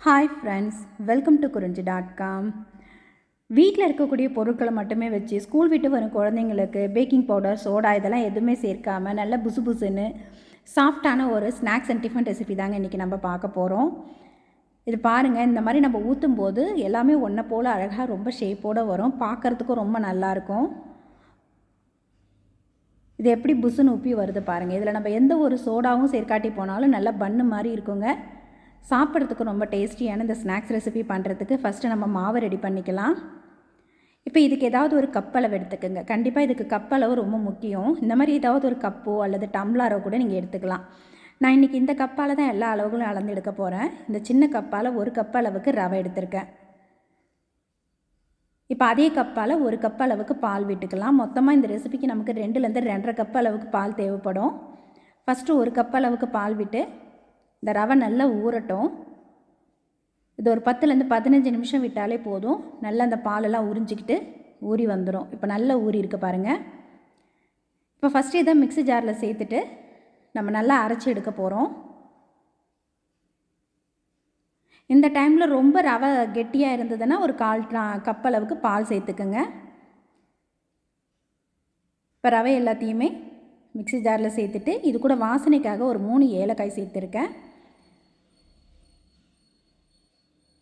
Hi friends welcome to Kurinji dot com வீட்டில் இருக்கக்கூடிய பொருட்களை மட்டுமே வச்சு ஸ்கூல் விட்டு வரும் குழந்தைங்களுக்கு பேக்கிங் பவுடர் சோடா இதெல்லாம் எதுவுமே சேர்க்காமல் நல்ல புசு புசுன்னு சாஃப்டான ஒரு ஸ்நாக்ஸ் அண்ட் டிஃபன் ரெசிபி தாங்க இன்றைக்கி நம்ம பார்க்க போகிறோம் இது பாருங்கள் இந்த மாதிரி நம்ம ஊற்றும் போது எல்லாமே ஒன்றை போல் அழகாக ரொம்ப ஷேப்போடு வரும். பார்க்குறதுக்கும் ரொம்ப நல்லாயிருக்கும் இது எப்படி புசுன்னு உப்பி வருது பாருங்கள் இதில் நம்ம எந்த ஒரு சோடாவும் சேர்க்காட்டி போனாலும் நல்லா பன்னு மாதிரி இருக்குங்க. சாப்பிட்றதுக்கு ரொம்ப டேஸ்டியான இந்த ஸ்நாக்ஸ் ரெசிபி பண்ணுறதுக்கு ஃபஸ்ட்டு நம்ம மாவை ரெடி பண்ணிக்கலாம். இப்போ இதுக்கு ஏதாவது ஒரு கப்பளவு எடுத்துக்கோங்க. கண்டிப்பாக இதுக்கு கப்பளவு ரொம்ப முக்கியம். இந்த மாதிரி ஏதாவது ஒரு கப்போ அல்லது டம்ளாரோ கூட நீங்கள் எடுத்துக்கலாம். நான் இன்றைக்கி இந்த கப்பால் தான் எல்லா அளவுகளும் அளந்து எடுக்க போகிறேன் இந்த சின்ன கப்பால் ஒரு கப் அளவுக்கு ரவை எடுத்திருக்கேன். இப்போ அதே கப்பால் ஒரு கப் அளவுக்கு பால் விட்டுக்கலாம். மொத்தமாக இந்த ரெசிபிக்கு நமக்கு ரெண்டுலேருந்து ரெண்டரை கப் அளவுக்கு பால் தேவைப்படும். ஃபஸ்ட்டு ஒரு கப் அளவுக்கு பால் விட்டு இந்த ரவை நல்லா ஊறட்டும். இது ஒரு பத்துலேருந்து பதினஞ்சு நிமிஷம் விட்டாலே போதும். நல்லா அந்த பாலெல்லாம் உறிஞ்சிக்கிட்டு ஊறி வந்துடும் இப்போ நல்லா ஊறி இருக்கு பாருங்கள் இப்போ ஃபஸ்ட்டு இதை மிக்ஸி ஜாரில் சேர்த்துட்டு நம்ம நல்லா அரைச்சி எடுக்க போகிறோம் இந்த டைமில் ரொம்ப ரவை கெட்டியாக இருந்ததுன்னா ஒரு கால் கப் அளவுக்கு பால் சேர்த்துக்குங்க. இப்போ ரவை எல்லாத்தையுமே மிக்ஸி ஜாரில் சேர்த்துட்டு இது கூட வாசனைக்காக ஒரு மூணு ஏலக்காய் சேர்த்துருக்கேன்.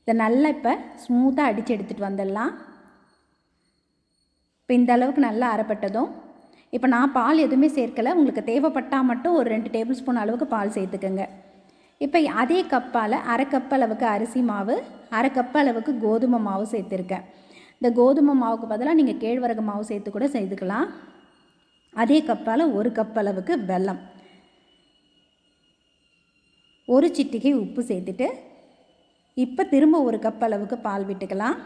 இதை நல்லா இப்போ ஸ்மூத்தாக அடித்து எடுத்துகிட்டு வந்துடலாம். இப்போ இந்த அளவுக்கு நல்லா அரைப்பட்டதும் இப்போ நான் பால் எதுவுமே சேர்க்கலை. உங்களுக்கு தேவைப்பட்டால் மட்டும் ஒரு ரெண்டு டேபிள் ஸ்பூன் அளவுக்கு பால் சேர்த்துக்கோங்க. இப்போ அதே கப்பால் அரை கப் அளவுக்கு அரிசி மாவு அரை கப் அளவுக்கு கோதுமை மாவு சேர்த்துருக்கேன். இந்த கோதுமை மாவுக்கு பதிலாக நீங்கள் கேழ்வரகு மாவு சேர்த்து கூட செய்துக்கலாம் அதே கப்பால் ஒரு கப் அளவுக்கு வெல்லம். ஒரு சிட்டிகை உப்பு சேர்த்துட்டு இப்போ திரும்ப ஒரு கப் அளவுக்கு பால் விட்டுக்கலாம்.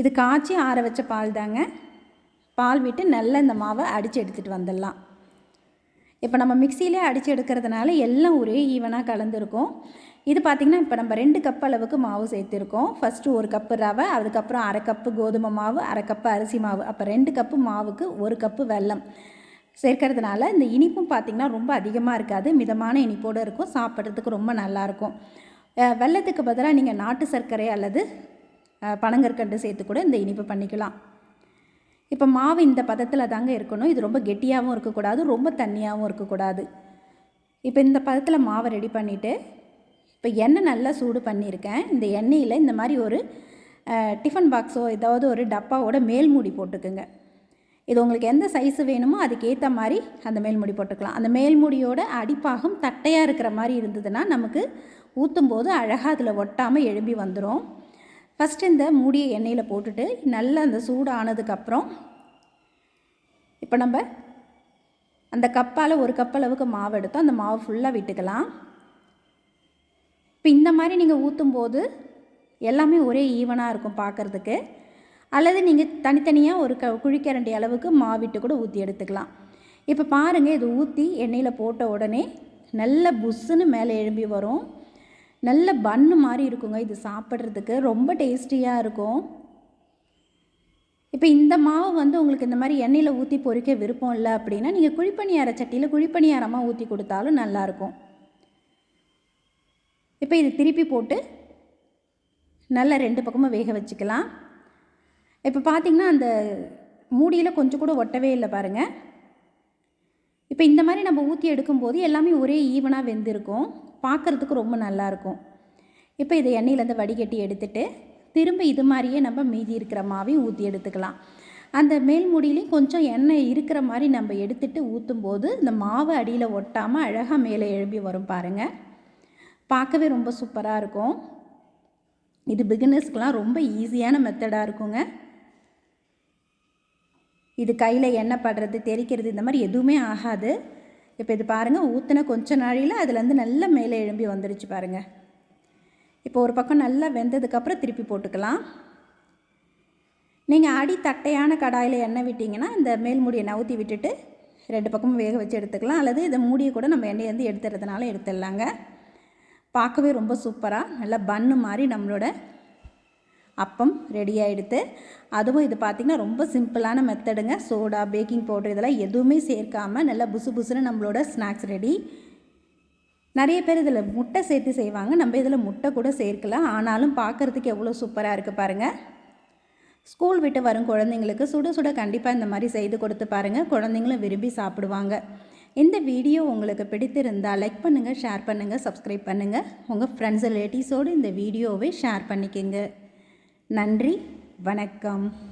இது காய்ச்சி ஆற வச்ச பால் தாங்க. பால் விட்டு நல்லா இந்த மாவை அடித்து எடுத்துகிட்டு வந்துடலாம். இப்போ நம்ம மிக்சியிலே அடித்து எடுக்கிறதுனால எல்லாம் ஒரே ஈவனாக கலந்துருக்கும். இது பார்த்திங்கன்னா இப்போ நம்ம ரெண்டு கப் அளவுக்கு மாவு சேர்த்துருக்கோம். ஃபஸ்ட்டு ஒரு கப்பு ரவை அதுக்கப்புறம் அரை கப்பு கோதுமை மாவு அரை கப்பு அரிசி மாவு. அப்போ ரெண்டு கப்பு மாவுக்கு ஒரு கப்பு வெல்லம். சேர்க்கறதுனால இந்த இனிப்பும் பார்த்திங்கன்னா ரொம்ப அதிகமாக இருக்காது. மிதமான இனிப்போடு இருக்கும். சாப்பிட்றதுக்கு ரொம்ப நல்லாயிருக்கும் வெள்ளத்துக்கு பதிலாக நீங்கள் நாட்டு சர்க்கரை அல்லது பனங்கற்கண்டு சேர்த்து கூட இந்த இனிப்பு பண்ணிக்கலாம். இப்போ மாவு இந்த பதத்தில் தாங்க இருக்கணும். இது ரொம்ப கெட்டியாகவும் இருக்கக்கூடாது ரொம்ப தண்ணியாகவும் இருக்கக்கூடாது. இப்போ இந்த பதத்தில் மாவை ரெடி பண்ணிவிட்டு இப்போ எண்ணெய் நல்லா சூடு பண்ணியிருக்கேன். இந்த எண்ணெயில் இந்த மாதிரி ஒரு டிஃபன் பாக்ஸோ ஏதாவது ஒரு டப்பாவோட மேல்மூடி போட்டுக்குங்க. இது உங்களுக்கு எந்த சைஸு வேணுமோ அதுக்கேற்ற மாதிரி அந்த மேல்முடி போட்டுக்கலாம். அந்த மேல்முடியோட அடிப்பாகம் தட்டையாக இருக்கிற மாதிரி இருந்ததுன்னா நமக்கு ஊற்றும் போது அழகாக அதில் ஒட்டாமல் எழும்பி வந்துடும் ஃபஸ்ட்டு இந்த மூடியை எண்ணெயில் போட்டுட்டு நல்லா அந்த சூடு ஆனதுக்கப்புறம் இப்போ நம்ம அந்த கப்பால் ஒரு கப் அளவுக்கு மாவு எடுத்தோம் அந்த மாவு ஃபுல்லாக விட்டுக்கலாம். இப்போ இந்த மாதிரி நீங்கள் ஊற்றும் போது எல்லாமே ஒரே ஈவனாக இருக்கும் பார்க்குறதுக்கு அல்லது நீங்கள் தனித்தனியாக ஒரு க குழிக்கரண்டி அளவுக்கு மாவிட்டு கூட ஊற்றி எடுத்துக்கலாம். இப்போ பாருங்கள் இது ஊற்றி எண்ணெயில் போட்ட உடனே நல்ல புஷ்ஷுன்னு மேலே எழும்பி வரும். நல்ல பன்னு மாதிரி இருக்குங்க இது சாப்பிட்றதுக்கு. ரொம்ப டேஸ்டியாக இருக்கும். இப்போ இந்த மாவு வந்து உங்களுக்கு இந்த மாதிரி எண்ணெயில் ஊற்றி பொறிக்க விருப்பம் இல்லை அப்படின்னா நீங்கள் குழிப்பணியார சட்டியில் குழிப்பணியாரமாக ஊற்றி கொடுத்தாலும் நல்லாயிருக்கும். இப்போ இது திருப்பி போட்டு நல்லா ரெண்டு பக்கமும் வேக வச்சுக்கலாம். இப்போ பார்த்திங்கன்னா அந்த மூடியில் கொஞ்சம் கூட ஒட்டவே இல்லை பாருங்கள் இப்போ இந்த மாதிரி நம்ம ஊற்றி எடுக்கும்போது எல்லாமே ஒரே ஈவனாக வெந்திருக்கும். பார்க்குறதுக்கு ரொம்ப நல்லாயிருக்கும். இப்போ இதை எண்ணெயிலேருந்து வடிகட்டி எடுத்துட்டு திரும்ப இது மாதிரியே நம்ம மீதி இருக்கிற மாவையும் ஊற்றி எடுத்துக்கலாம். அந்த மேல் முடியிலையும் கொஞ்சம் எண்ணெய் இருக்கிற மாதிரி நம்ம எடுத்துகிட்டு ஊற்றும் போது இந்த மாவு அடியில் ஒட்டாமல் அழகாக மேலே எழும்பி வரும் பாருங்கள் பார்க்கவே ரொம்ப சூப்பராக இருக்கும். இது பிகினர்ஸ்க்கெலாம் ரொம்ப ஈஸியான மெத்தடாக இருக்குங்க. இது கையில் எண்ணெய் படுறது தெரிக்கிறது இந்த மாதிரி எதுவுமே ஆகாது. இப்போ இது பாருங்கள் ஊற்றின கொஞ்ச நாழியில் அதுலேருந்து நல்லா மேலே எழும்பி வந்துடுச்சு பாருங்கள் இப்போ ஒரு பக்கம் நல்லா வெந்ததுக்கப்புறம் திருப்பி போட்டுக்கலாம். நீங்கள் அடி தட்டையான கடாயில் எண்ணெய் விட்டிங்கன்னா இந்த மேல் மூடியை நவுத்தி விட்டுட்டு ரெண்டு பக்கமும் வேக வச்சு எடுத்துக்கலாம். அல்லது இதை மூடியை கூட நம்ம எண்ணெய் வந்து எடுத்துறதுனால எடுத்துடலாங்க. பார்க்கவே ரொம்ப சூப்பராக நல்லா பன்னு மாதிரி நம்மளோட அப்பம் ரெடி ஆகிடுது அதுவும் இது பார்த்திங்கன்னா ரொம்ப சிம்பிளான மெத்தடுங்க சோடா பேக்கிங் பவுடர் இதெல்லாம் எதுவுமே சேர்க்காமல் நல்லா புசு புசுன்னு நம்மளோட ஸ்நாக்ஸ் ரெடி நிறைய பேர் இதில் முட்டை சேர்த்து செய்வாங்க. நம்ம இதில் முட்டை கூட சேர்க்கலாம். ஆனாலும் பார்க்குறதுக்கு எவ்வளோ சூப்பராக இருக்குது பாருங்கள் ஸ்கூல் விட்டு வரும் குழந்தைங்களுக்கு சுட சுட கண்டிப்பாக இந்த மாதிரி செய்து கொடுத்து பாருங்கள் குழந்தைங்களும் விரும்பி சாப்பிடுவாங்க. இந்த வீடியோ உங்களுக்கு பிடித்திருந்தால் லைக் பண்ணுங்கள் ஷேர் பண்ணுங்கள் சப்ஸ்கிரைப் பண்ணுங்கள் உங்கள் ஃப்ரெண்ட்ஸ் ரிலேட்டிவ்ஸோடு இந்த வீடியோவை ஷேர் பண்ணிக்கோங்க. நன்றி வணக்கம்.